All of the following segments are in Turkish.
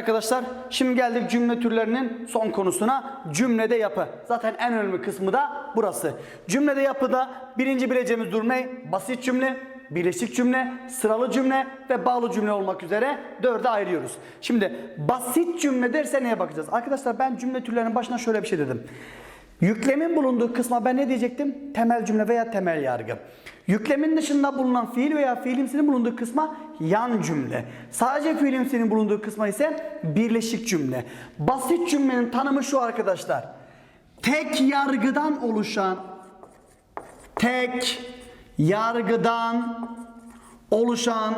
arkadaşlar şimdi geldik cümle türlerinin son konusuna cümlede yapı. Zaten en önemli kısmı da burası. Cümlede yapıda birinci bileceğimiz durum? Basit cümle, birleşik cümle, sıralı cümle ve bağlı cümle olmak üzere dörde ayırıyoruz. Şimdi basit cümle derse neye bakacağız? Arkadaşlar ben cümle türlerinin başına şöyle bir şey dedim. Yüklemin bulunduğu kısma ben ne diyecektim? Temel cümle veya temel yargı. Yüklemin dışında bulunan fiil veya fiilimsinin bulunduğu kısma yan cümle. Sadece fiilimsinin bulunduğu kısma ise birleşik cümle. Basit cümlenin tanımı şu arkadaşlar. Tek yargıdan oluşan tek yargıdan oluşan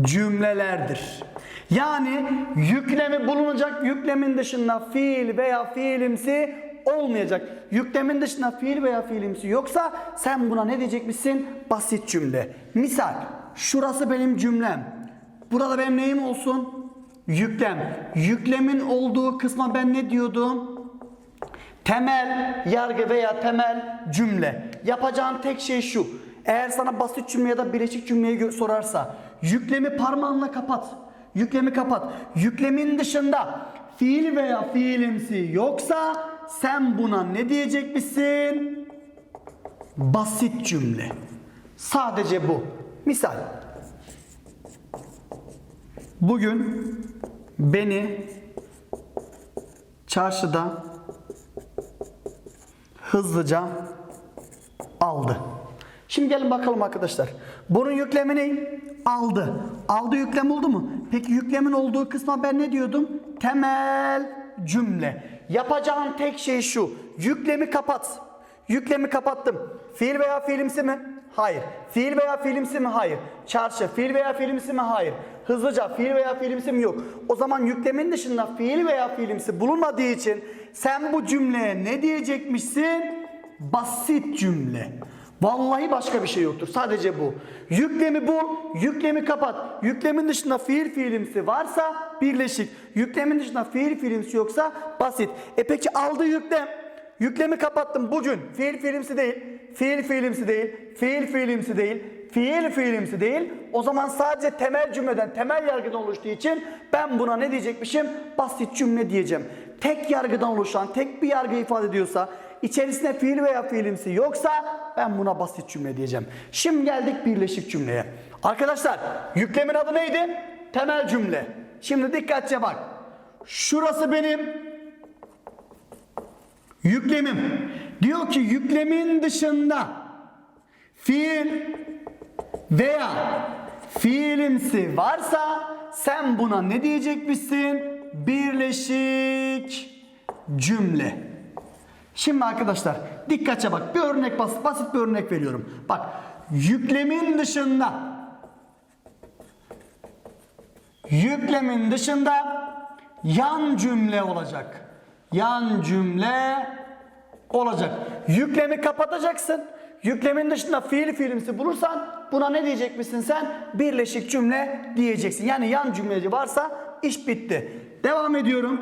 cümlelerdir. Yani yüklemi bulunacak, yüklemin dışında fiil veya fiilimsi olmayacak. Yüklemin dışında fiil veya fiilimsi yoksa sen buna ne diyecekmişsin? Basit cümle. Misal, şurası benim cümlem. Burada benim neyim olsun? Yüklem. Yüklemin olduğu kısma ben ne diyordum? Temel yargı veya temel cümle. Yapacağın tek şey şu. Eğer sana basit cümle ya da birleşik cümleyi sorarsa yüklemi parmağınla kapat. Yüklemi kapat. Yüklemin dışında fiil veya fiilimsi yoksa sen buna ne diyecekmişsin? Basit cümle. Sadece bu. Misal. Bugün beni çarşıda hızlıca aldı. Şimdi gelin bakalım arkadaşlar. Bunun yüklemi ne? Aldı. Aldı yüklem oldu mu? Peki yüklemin olduğu kısma ben ne diyordum? Temel cümle. Yapacağın tek şey şu. Yüklemi kapat. Yüklemi kapattım. Fiil veya fiilimsi mi? Hayır. Fiil veya fiilimsi mi? Hayır. Çarşı. Fiil veya fiilimsi mi? Hayır. Hızlıca. Fiil veya fiilimsi mi? Yok. O zaman yüklemin dışında fiil veya fiilimsi bulunmadığı için sen bu cümleye ne diyecekmişsin? Basit cümle. Vallahi başka bir şey yoktur. Sadece bu. Yüklemi bu. Yüklemi kapat. Yüklemin dışında fiil fiilimsi varsa birleşik. Yüklemin dışında fiil fiilimsi yoksa basit. E peki aldığı yüklem. Yüklemi kapattım bugün. Fiil fiilimsi değil. Fiil fiilimsi değil. Fiil fiilimsi değil. Fiil fiilimsi değil. O zaman sadece temel cümleden, temel yargıdan oluştuğu için ben buna ne diyecekmişim? Basit cümle diyeceğim. Tek yargıdan oluşan, tek bir yargı ifade ediyorsa, içerisinde fiil veya fiilimsi yoksa ben buna basit cümle diyeceğim. Şimdi geldik birleşik cümleye. Arkadaşlar yüklemin adı neydi? Temel cümle. Şimdi dikkatlice bak. Şurası benim Yüklemim. Diyor ki yüklemin dışında fiil veya fiilimsi varsa sen buna ne diyecekmişsin? Birleşik cümle. Şimdi arkadaşlar dikkatçe bak bir örnek basit, basit bir örnek veriyorum. Bak yüklemin dışında yüklemin dışında yan cümle olacak. Yan cümle olacak. Yüklemi kapatacaksın. Yüklemin dışında fiil fiilimsi bulursan buna ne diyecekmişsin sen? Birleşik cümle diyeceksin. Yani yan cümleci varsa iş bitti. Devam ediyorum.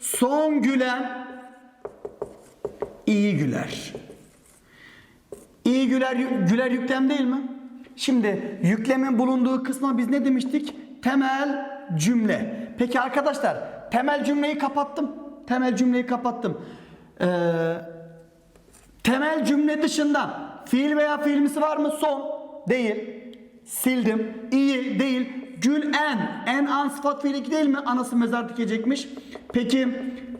Son gülen iyi güler. İyi güler güler yüklem değil mi? Şimdi yüklemin bulunduğu kısma biz ne demiştik? Temel cümle. Peki arkadaşlar temel cümleyi kapattım. Temel cümleyi kapattım. Ee, temel cümle dışında fiil veya fiilimsi var mı? Son. Değil. Sildim. İyi değil. Gül en. En an sıfat fiil değil mi? Anası mezar dikecekmiş. Peki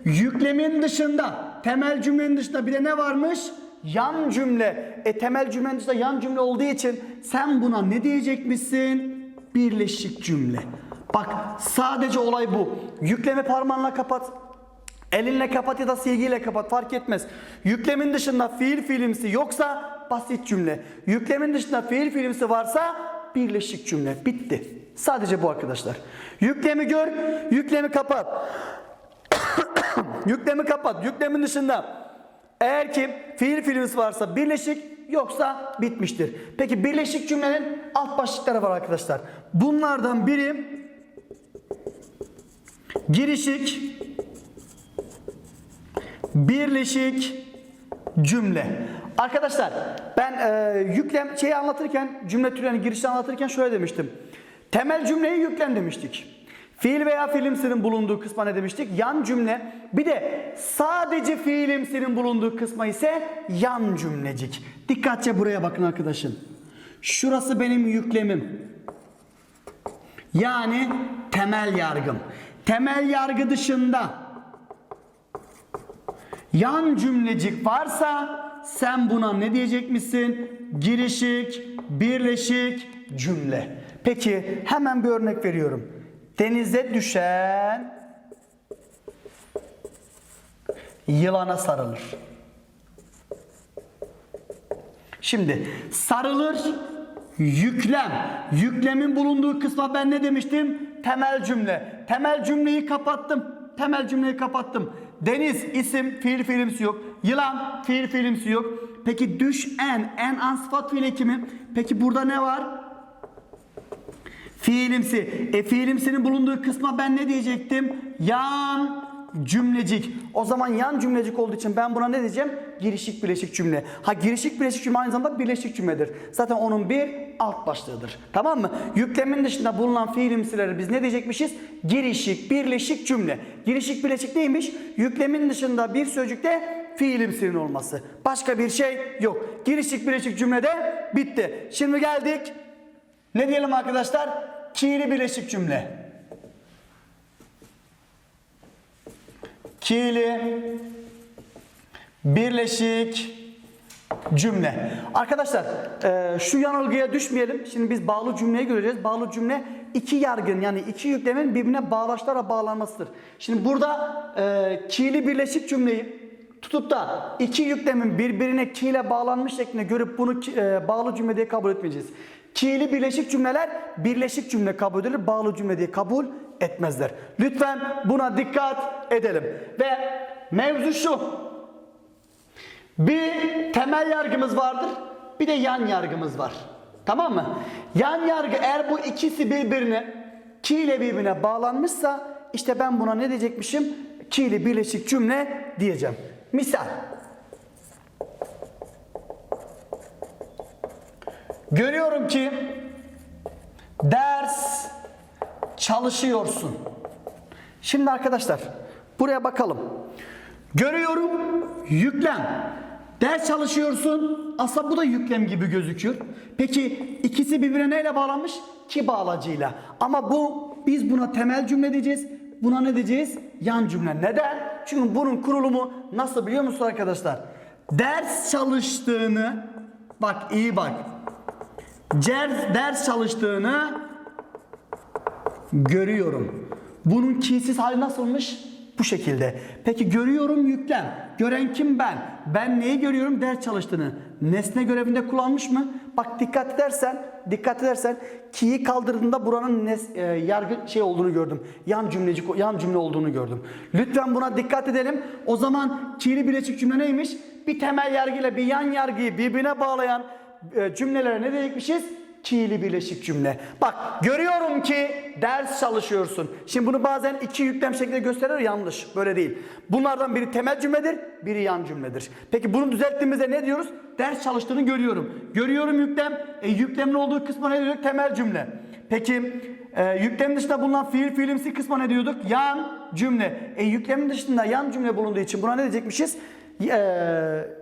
yüklemin dışında temel cümlenin dışında bir de ne varmış? Yan cümle. E temel cümlenin dışında yan cümle olduğu için sen buna ne diyecekmişsin? Birleşik cümle. Bak sadece olay bu. Yükleme parmağınla kapat. Elinle kapat ya da silgiyle kapat fark etmez. Yüklemin dışında fiil fiilimsi yoksa basit cümle. Yüklemin dışında fiil fiilimsi varsa birleşik cümle. Bitti. Sadece bu arkadaşlar. Yüklemi gör, yüklemi kapat. yüklemi kapat. Yüklemin dışında eğer ki fiil fiilimsi varsa birleşik yoksa bitmiştir. Peki birleşik cümlenin alt başlıkları var arkadaşlar. Bunlardan biri girişik, birleşik cümle. Arkadaşlar ben e, yüklem şeyi anlatırken cümle türlerini girişte anlatırken şöyle demiştim. Temel cümleyi yüklem demiştik. Fiil veya fiilimsinin bulunduğu kısma ne demiştik? Yan cümle. Bir de sadece fiilimsinin bulunduğu kısma ise yan cümlecik. Dikkatçe buraya bakın arkadaşım. Şurası benim yüklemim. Yani temel yargım. Temel yargı dışında yan cümlecik varsa sen buna ne diyecekmişsin? Girişik, birleşik cümle. Peki hemen bir örnek veriyorum. Denize düşen yılana sarılır. Şimdi sarılır yüklem. Yüklemin bulunduğu kısma ben ne demiştim? Temel cümle. Temel cümleyi kapattım. Temel cümleyi kapattım. Deniz isim fiil fiilimsi yok. Yılan fiil fiilimsi yok. Peki düş en en an sıfat fiil ekimi. Peki burada ne var? Fiilimsi. E fiilimsinin bulunduğu kısma ben ne diyecektim? Yan cümlecik. O zaman yan cümlecik olduğu için ben buna ne diyeceğim? Girişik bileşik cümle. Ha girişik bileşik cümle aynı zamanda birleşik cümledir. Zaten onun bir alt başlığıdır. Tamam mı? Yüklemin dışında bulunan fiilimsileri biz ne diyecekmişiz? Girişik birleşik cümle. Girişik bileşik neymiş? Yüklemin dışında bir sözcükte fiilimsinin olması. Başka bir şey yok. Girişik bileşik cümlede bitti. Şimdi geldik ne diyelim arkadaşlar? Ki'li birleşik cümle. Ki'li birleşik cümle. Arkadaşlar e, şu yanılgıya düşmeyelim. Şimdi biz bağlı cümleyi göreceğiz. Bağlı cümle iki yargın yani iki yüklemin birbirine bağlaçlara bağlanmasıdır. Şimdi burada e, birleşik cümleyi tutup da iki yüklemin birbirine ki ile bağlanmış şeklinde görüp bunu e, bağlı cümle diye kabul etmeyeceğiz. Ki'li birleşik cümleler birleşik cümle kabul edilir, bağlı cümle diye kabul etmezler. Lütfen buna dikkat edelim. Ve mevzu şu. Bir temel yargımız vardır, bir de yan yargımız var. Tamam mı? Yan yargı eğer bu ikisi birbirine ki ile birbirine bağlanmışsa işte ben buna ne diyecekmişim? Ki ile birleşik cümle diyeceğim. Misal. Görüyorum ki ders çalışıyorsun. Şimdi arkadaşlar buraya bakalım. Görüyorum yüklem. Ders çalışıyorsun. Aslında bu da yüklem gibi gözüküyor. Peki ikisi birbirine neyle bağlanmış? Ki bağlacıyla. Ama bu biz buna temel cümle diyeceğiz. Buna ne diyeceğiz? Yan cümle. Neden? Çünkü bunun kurulumu nasıl biliyor musunuz arkadaşlar? Ders çalıştığını bak iyi bak. Ders çalıştığını görüyorum. Bunun kiysiz hali nasılmış? Bu şekilde. Peki görüyorum yüklem. Gören kim ben? Ben neyi görüyorum? Ders çalıştığını. Nesne görevinde kullanmış mı? Bak dikkat edersen, dikkat edersen ki'yi kaldırdığında buranın nes, e, yargı şey olduğunu gördüm. Yan cümlecik yan cümle olduğunu gördüm. Lütfen buna dikkat edelim. O zaman ki'li bileşik cümle neymiş? Bir temel yargıyla bir yan yargıyı birbirine bağlayan cümlelere ne diyecekmişiz? Ki'li birleşik cümle. Bak görüyorum ki ders çalışıyorsun. Şimdi bunu bazen iki yüklem şeklinde gösterir yanlış. Böyle değil. Bunlardan biri temel cümledir, biri yan cümledir. Peki bunu düzelttiğimizde ne diyoruz? Ders çalıştığını görüyorum. Görüyorum yüklem. E, yüklemin olduğu kısma ne diyorduk? Temel cümle. Peki e, yüklemin dışında bulunan fiil fiilimsi kısma ne diyorduk? Yan cümle. E, yüklemin dışında yan cümle bulunduğu için buna ne diyecekmişiz? Eee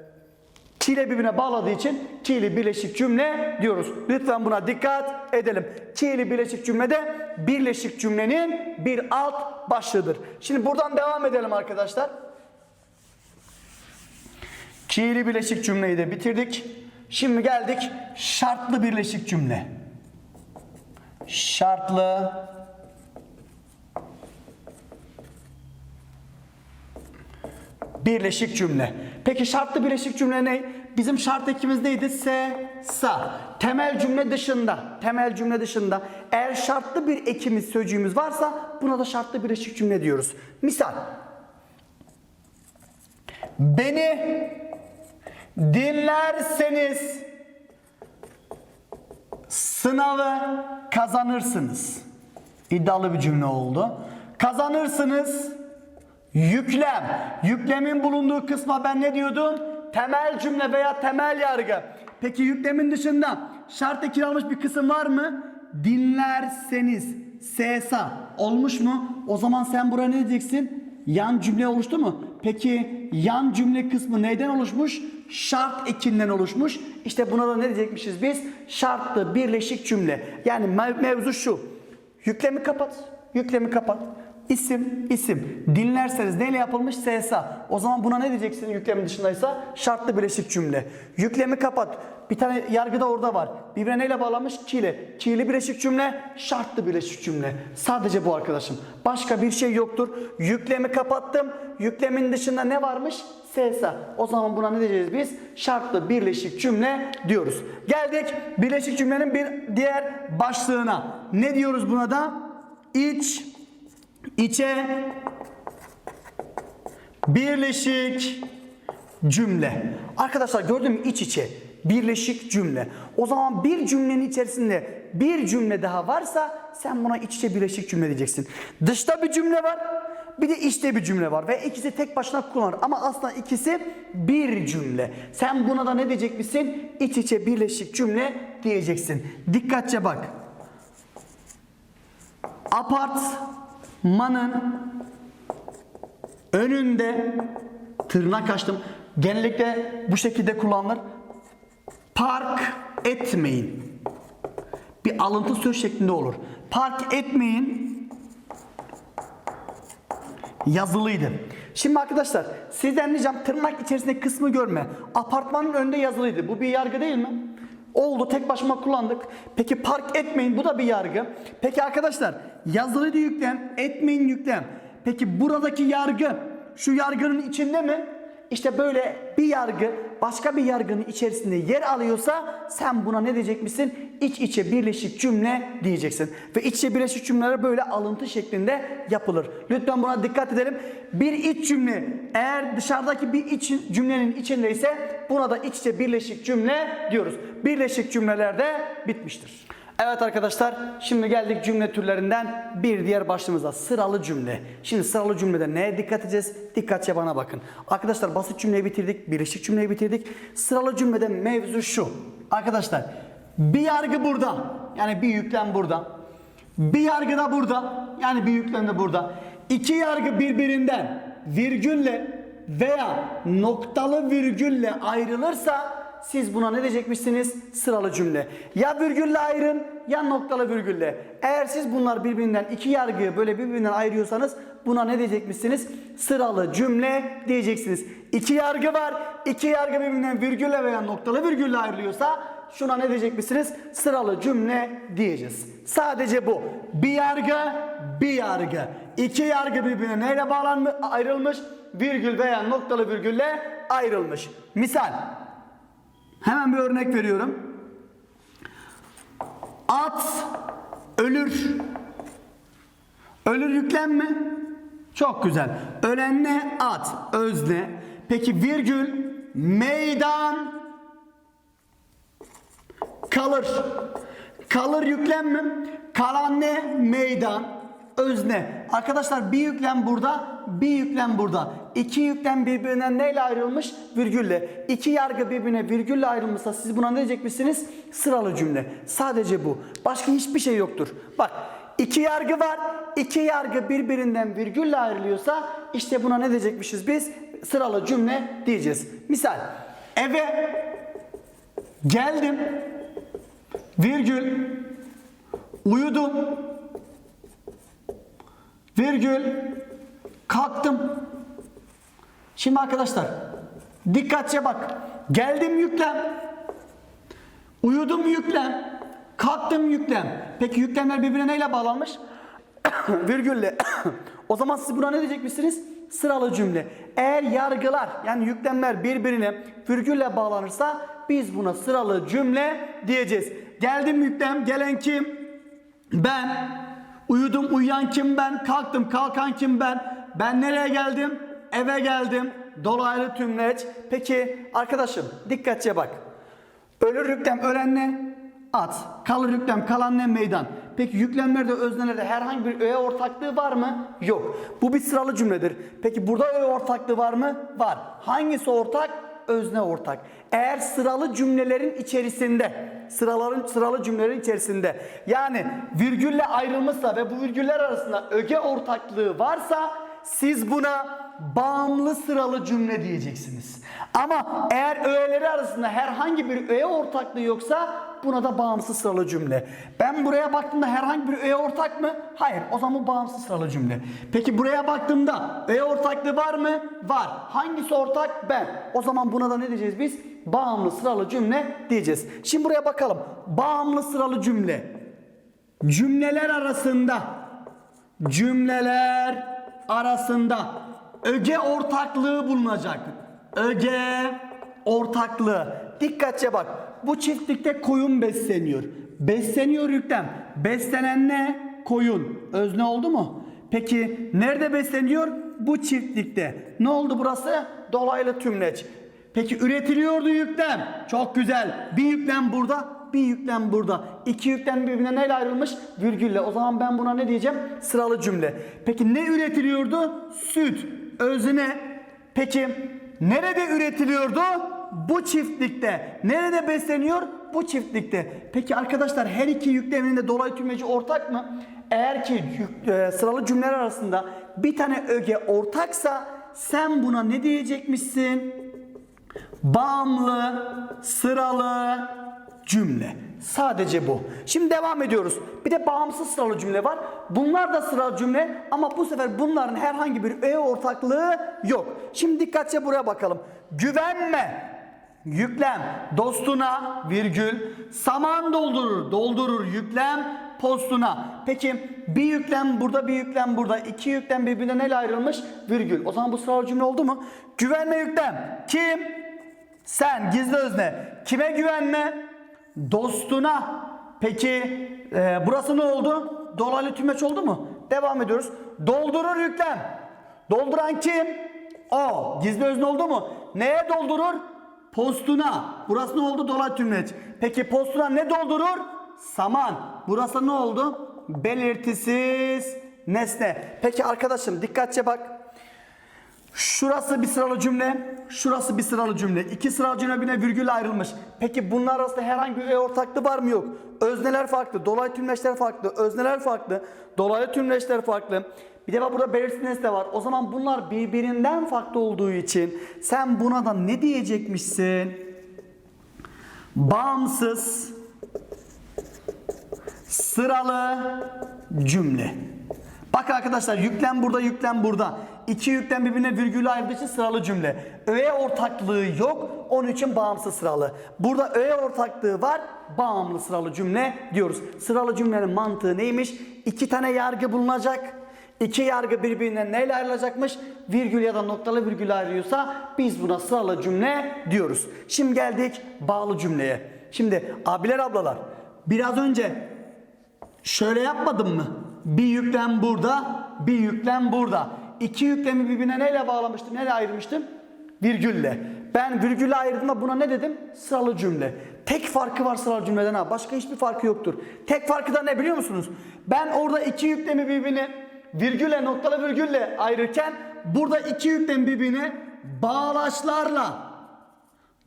Ki ile birbirine bağladığı için ki'li birleşik cümle diyoruz. Lütfen buna dikkat edelim. Ki'li birleşik cümlede birleşik cümlenin bir alt başlığıdır. Şimdi buradan devam edelim arkadaşlar. Ki'li birleşik cümleyi de bitirdik. Şimdi geldik şartlı birleşik cümle. Şartlı Birleşik cümle. Peki şartlı birleşik cümle ne? Bizim şart ekimiz neydi? Se, sa. Temel cümle dışında, temel cümle dışında eğer şartlı bir ekimiz, sözcüğümüz varsa buna da şartlı birleşik cümle diyoruz. Misal. Beni dinlerseniz sınavı kazanırsınız. İddialı bir cümle oldu. Kazanırsınız Yüklem. Yüklemin bulunduğu kısma ben ne diyordum? Temel cümle veya temel yargı. Peki yüklemin dışında şart ekili almış bir kısım var mı? Dinlerseniz. SSA olmuş mu? O zaman sen buraya ne diyeceksin? Yan cümle oluştu mu? Peki yan cümle kısmı neyden oluşmuş? Şart ekinden oluşmuş. İşte buna da ne diyecekmişiz biz? Şartlı birleşik cümle. Yani mev- mevzu şu. Yüklemi kapat. Yüklemi kapat. İsim, isim. Dinlerseniz neyle yapılmış? SSA. O zaman buna ne diyeceksin yüklemin dışındaysa? Şartlı birleşik cümle. Yüklemi kapat. Bir tane yargı da orada var. Birbirine neyle bağlamış? Ki'yle. Ki'li birleşik cümle, şartlı birleşik cümle. Sadece bu arkadaşım. Başka bir şey yoktur. Yüklemi kapattım. Yüklemin dışında ne varmış? SSA. O zaman buna ne diyeceğiz biz? Şartlı birleşik cümle diyoruz. Geldik birleşik cümlenin bir diğer başlığına. Ne diyoruz buna da? İç, içe, birleşik cümle. Arkadaşlar gördün mü iç içe birleşik cümle. O zaman bir cümlenin içerisinde bir cümle daha varsa sen buna iç içe birleşik cümle diyeceksin. Dışta bir cümle var. Bir de içte bir cümle var ve ikisi tek başına kullanılır ama aslında ikisi bir cümle. Sen buna da ne diyecek misin? İç içe birleşik cümle diyeceksin. Dikkatçe bak. Apartmanın önünde tırnak açtım. Genellikle bu şekilde kullanılır. Park etmeyin. Bir alıntı söz şeklinde olur. Park etmeyin yazılıydı. Şimdi arkadaşlar sizden ricam tırnak içerisindeki kısmı görme. Apartmanın önünde yazılıydı. Bu bir yargı değil mi? Oldu tek başıma kullandık. Peki park etmeyin bu da bir yargı. Peki arkadaşlar yazılıydı yüklem etmeyin yüklem. Peki buradaki yargı şu yargının içinde mi? İşte böyle bir yargı başka bir yargının içerisinde yer alıyorsa sen buna ne diyecek misin? İç içe birleşik cümle diyeceksin. Ve iç içe birleşik cümleler böyle alıntı şeklinde yapılır. Lütfen buna dikkat edelim. Bir iç cümle eğer dışarıdaki bir iç cümlenin içindeyse buna da iç içe birleşik cümle diyoruz. Birleşik cümleler de bitmiştir. Evet arkadaşlar şimdi geldik cümle türlerinden bir diğer başlığımıza sıralı cümle. Şimdi sıralı cümlede neye dikkat edeceğiz? Dikkatçe bana bakın. Arkadaşlar basit cümleyi bitirdik, birleşik cümleyi bitirdik. Sıralı cümlede mevzu şu. Arkadaşlar bir yargı burada. Yani bir yüklem burada. Bir yargı da burada. Yani bir yüklem de burada. İki yargı birbirinden virgülle veya noktalı virgülle ayrılırsa siz buna ne diyecekmişsiniz? Sıralı cümle. Ya virgülle ayırın ya noktalı virgülle. Eğer siz bunlar birbirinden iki yargıyı böyle birbirinden ayırıyorsanız buna ne diyecekmişsiniz? Sıralı cümle diyeceksiniz. İki yargı var. İki yargı birbirinden virgülle veya noktalı virgülle ayrılıyorsa şuna ne diyecekmişsiniz? Sıralı cümle diyeceğiz. Sadece bu. Bir yargı, bir yargı. İki yargı birbirine neyle bağlanmış, ayrılmış? Virgül veya noktalı virgülle ayrılmış. Misal. Hemen bir örnek veriyorum. At ölür. Ölür yüklem mi? Çok güzel. Ölen ne? At. Özne. Peki virgül meydan kalır. Kalır yüklem mi? Kalan ne? Meydan. Özne. Arkadaşlar bir yüklem burada, bir yüklem burada. İki yüklem birbirinden neyle ayrılmış? Virgülle. İki yargı birbirine virgülle ayrılmışsa siz buna ne diyecekmişsiniz? Sıralı cümle. Sadece bu. Başka hiçbir şey yoktur. Bak iki yargı var. İki yargı birbirinden virgülle ayrılıyorsa işte buna ne diyecekmişiz biz? Sıralı cümle diyeceğiz. Misal eve geldim virgül uyudum virgül kalktım. Şimdi arkadaşlar dikkatçe bak. Geldim yüklem. Uyudum yüklem. Kalktım yüklem. Peki yüklemler birbirine neyle bağlanmış? Virgülle. o zaman siz buna ne diyecekmişsiniz? Sıralı cümle. Eğer yargılar yani yüklemler birbirine virgülle bağlanırsa biz buna sıralı cümle diyeceğiz. Geldim yüklem. Gelen kim? Ben. Uyudum uyuyan kim ben? Kalktım kalkan kim ben? Ben nereye geldim? Eve geldim. Dolaylı tümleç. Peki arkadaşım dikkatçe bak. Ölür yüklem ölen ne? At. Kalır yüklem kalan ne? Meydan. Peki yüklemlerde öznelerde herhangi bir öğe ortaklığı var mı? Yok. Bu bir sıralı cümledir. Peki burada öğe ortaklığı var mı? Var. Hangisi ortak? Özne ortak. Eğer sıralı cümlelerin içerisinde, sıraların sıralı cümlelerin içerisinde yani virgülle ayrılmışsa ve bu virgüller arasında öge ortaklığı varsa siz buna bağımlı sıralı cümle diyeceksiniz. Ama eğer öğeleri arasında herhangi bir öğe ortaklığı yoksa buna da bağımsız sıralı cümle. Ben buraya baktığımda herhangi bir öğe ortak mı? Hayır. O zaman bağımsız sıralı cümle. Peki buraya baktığımda öğe ortaklığı var mı? Var. Hangisi ortak? Ben. O zaman buna da ne diyeceğiz biz? Bağımlı sıralı cümle diyeceğiz. Şimdi buraya bakalım. Bağımlı sıralı cümle. Cümleler arasında cümleler arasında öge ortaklığı bulunacak. Öge ortaklığı. Dikkatçe bak. Bu çiftlikte koyun besleniyor. Besleniyor yüklem. Beslenen ne? Koyun. Özne oldu mu? Peki nerede besleniyor? Bu çiftlikte. Ne oldu burası? Dolaylı tümleç. Peki üretiliyordu yüklem. Çok güzel. Bir yüklem burada, bir yüklem burada. İki yüklem birbirine neyle ayrılmış? Virgülle. O zaman ben buna ne diyeceğim? Sıralı cümle. Peki ne üretiliyordu? Süt. Özüne. Peki nerede üretiliyordu? Bu çiftlikte. Nerede besleniyor? Bu çiftlikte. Peki arkadaşlar her iki yüklemin de dolaylı tümleci ortak mı? Eğer ki yük- e, sıralı cümleler arasında bir tane öge ortaksa sen buna ne diyecekmişsin? Bağımlı, sıralı cümle. Sadece bu. Şimdi devam ediyoruz. Bir de bağımsız sıralı cümle var. Bunlar da sıralı cümle ama bu sefer bunların herhangi bir öğe ortaklığı yok. Şimdi dikkatçe buraya bakalım. Güvenme. Yüklem dostuna virgül saman doldurur doldurur yüklem postuna. Peki bir yüklem burada bir yüklem burada iki yüklem birbirine neyle ayrılmış? Virgül. O zaman bu sıralı cümle oldu mu? Güvenme yüklem. Kim? Sen gizli özne. Kime güvenme? Dostuna. Peki e, burası ne oldu? Dolaylı tümeç oldu mu? Devam ediyoruz. Doldurur yüklem. Dolduran kim? O. Gizli özne oldu mu? Neye doldurur? Postuna. Burası ne oldu? Dolaylı tümeç. Peki postuna ne doldurur? Saman. Burası ne oldu? Belirtisiz nesne. Peki arkadaşım dikkatçe bak. Şurası bir sıralı cümle, şurası bir sıralı cümle. İki sıralı cümle birine virgül ayrılmış. Peki bunlar arasında herhangi bir öğe ortaklığı var mı yok? Özneler farklı, dolaylı tümleçler farklı, özneler farklı, dolaylı tümleçler farklı. Bir de burada belirsiz nesne var. O zaman bunlar birbirinden farklı olduğu için sen buna da ne diyecekmişsin? Bağımsız sıralı cümle. Bak arkadaşlar yüklem burada yüklem burada. İki yüklem birbirine virgül ayrıldığı için sıralı cümle. Öğe ortaklığı yok onun için bağımsız sıralı. Burada öğe ortaklığı var bağımlı sıralı cümle diyoruz. Sıralı cümlenin mantığı neymiş? İki tane yargı bulunacak. İki yargı birbirinden neyle ayrılacakmış? Virgül ya da noktalı virgül ayrılıyorsa biz buna sıralı cümle diyoruz. Şimdi geldik bağlı cümleye. Şimdi abiler ablalar biraz önce Şöyle yapmadım mı? Bir yüklem burada, bir yüklem burada. İki yüklemi birbirine neyle bağlamıştım, neyle ayırmıştım? Virgülle. Ben virgülle ayırdığımda buna ne dedim? Sıralı cümle. Tek farkı var sıralı cümleden ha. Başka hiçbir farkı yoktur. Tek farkı da ne biliyor musunuz? Ben orada iki yüklemi birbirine virgülle, noktalı virgülle ayırırken burada iki yüklem birbirine bağlaçlarla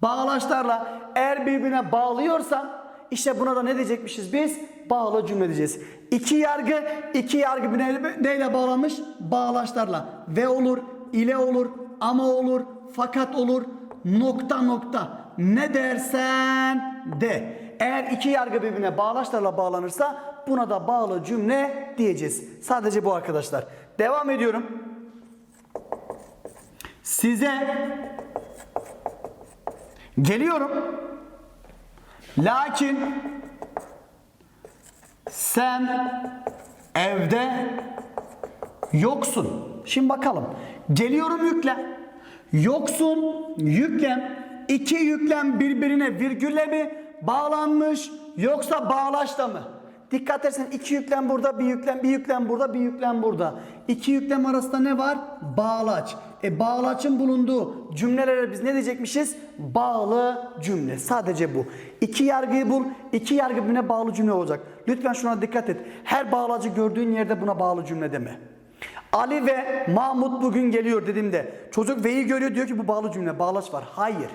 Bağlaçlarla eğer birbirine bağlıyorsam işte buna da ne diyecekmişiz biz? Bağlı cümle diyeceğiz. İki yargı, iki yargı neyle, neyle bağlanmış? Bağlaçlarla. Ve olur, ile olur, ama olur, fakat olur, nokta nokta. Ne dersen de. Eğer iki yargı birbirine bağlaçlarla bağlanırsa buna da bağlı cümle diyeceğiz. Sadece bu arkadaşlar. Devam ediyorum. Size Geliyorum. Lakin sen evde yoksun. Şimdi bakalım. Geliyorum yüklem. Yoksun yüklem. İki yüklem birbirine virgülle mi bağlanmış yoksa bağlaçla mı? Dikkat edersen iki yüklem burada, bir yüklem, bir yüklem burada, bir yüklem burada. İki yüklem arasında ne var? Bağlaç. E bağlaçın bulunduğu cümlelere biz ne diyecekmişiz? Bağlı cümle. Sadece bu. İki yargıyı bul, iki yargı birbirine bağlı cümle olacak. Lütfen şuna dikkat et. Her bağlacı gördüğün yerde buna bağlı cümle deme. Ali ve Mahmut bugün geliyor dediğimde çocuk ve'yi görüyor diyor ki bu bağlı cümle bağlaç var. Hayır.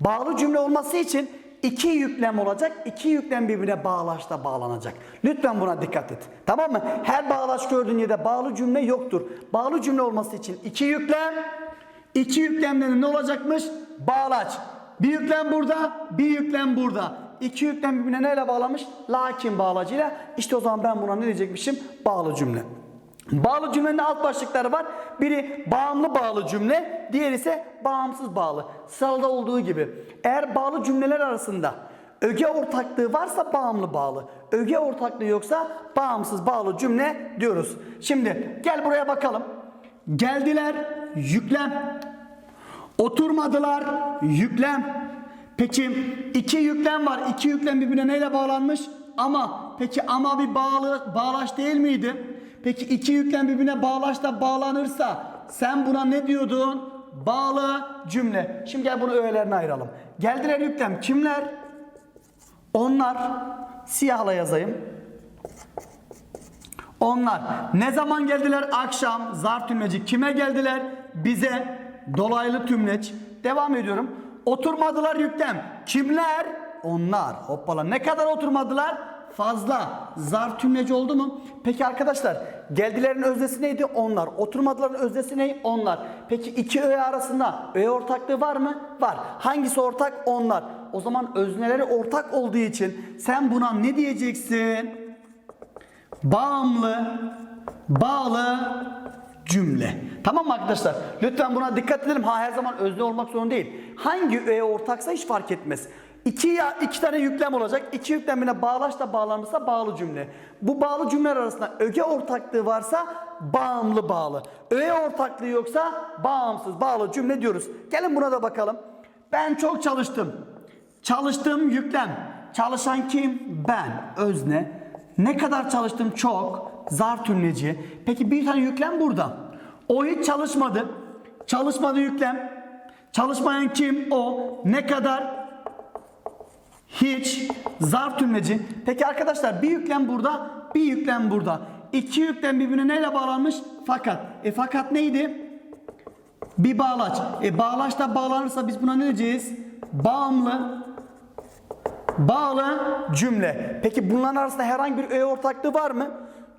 Bağlı cümle olması için iki yüklem olacak. iki yüklem birbirine bağlaçla bağlanacak. Lütfen buna dikkat et. Tamam mı? Her bağlaç gördüğün yerde bağlı cümle yoktur. Bağlı cümle olması için iki yüklem iki yüklemlerin ne olacakmış? Bağlaç. Bir yüklem burada, bir yüklem burada. İki yüklem birbirine neyle bağlamış? Lakin bağlacıyla. İşte o zaman ben buna ne diyecekmişim? Bağlı cümle. Bağlı cümlenin alt başlıkları var. Biri bağımlı bağlı cümle, diğeri ise bağımsız bağlı. Sırada olduğu gibi. Eğer bağlı cümleler arasında öge ortaklığı varsa bağımlı bağlı. Öge ortaklığı yoksa bağımsız bağlı cümle diyoruz. Şimdi gel buraya bakalım. Geldiler yüklem. Oturmadılar yüklem. Peki iki yüklem var. İki yüklem birbirine neyle bağlanmış? Ama. Peki ama bir bağlı bağlaç değil miydi? Peki iki yüklem birbirine bağlaçla bağlanırsa sen buna ne diyordun? Bağlı cümle. Şimdi gel bunu öğelerine ayıralım. Geldiler yüklem kimler? Onlar. Siyahla yazayım. Onlar ne zaman geldiler? Akşam zar tümleci. Kime geldiler? Bize dolaylı tümleç. Devam ediyorum. Oturmadılar yüklem. Kimler? Onlar. Hoppala. Ne kadar oturmadılar? Fazla. Zar tümleci oldu mu? Peki arkadaşlar geldilerin öznesi neydi? Onlar. Oturmadıların öznesi ne? Onlar. Peki iki öğe arasında öğe ortaklığı var mı? Var. Hangisi ortak? Onlar. O zaman özneleri ortak olduğu için sen buna ne diyeceksin? bağımlı, bağlı cümle. Tamam mı arkadaşlar? Lütfen buna dikkat edelim. Ha her zaman özne olmak zorunda değil. Hangi öğe ortaksa hiç fark etmez. İki, ya, iki tane yüklem olacak. İki yüklemine bağlaçla bağlanırsa bağlı cümle. Bu bağlı cümleler arasında öge ortaklığı varsa bağımlı bağlı. Öğe ortaklığı yoksa bağımsız bağlı cümle diyoruz. Gelin buna da bakalım. Ben çok çalıştım. Çalıştım yüklem. Çalışan kim? Ben. Özne. Ne kadar çalıştım? Çok. Zar tümleci. Peki bir tane yüklem burada. O hiç çalışmadı. Çalışmadı yüklem. Çalışmayan kim? O. Ne kadar? Hiç. Zar tümleci. Peki arkadaşlar bir yüklem burada, bir yüklem burada. İki yüklem birbirine neyle bağlanmış? Fakat. E fakat neydi? Bir bağlaç. E bağlaçla bağlanırsa biz buna ne diyeceğiz? Bağımlı bağlı cümle. Peki bunların arasında herhangi bir öğe ortaklığı var mı?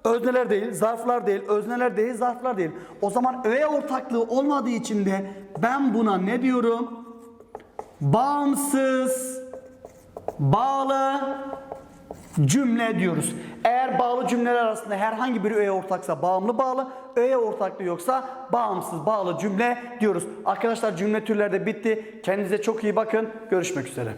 Özneler değil, zarflar değil, özneler değil, zarflar değil. O zaman öğe ortaklığı olmadığı için de ben buna ne diyorum? Bağımsız, bağlı cümle diyoruz. Eğer bağlı cümleler arasında herhangi bir öğe ortaksa bağımlı bağlı, öğe ortaklığı yoksa bağımsız bağlı cümle diyoruz. Arkadaşlar cümle türleri de bitti. Kendinize çok iyi bakın. Görüşmek üzere.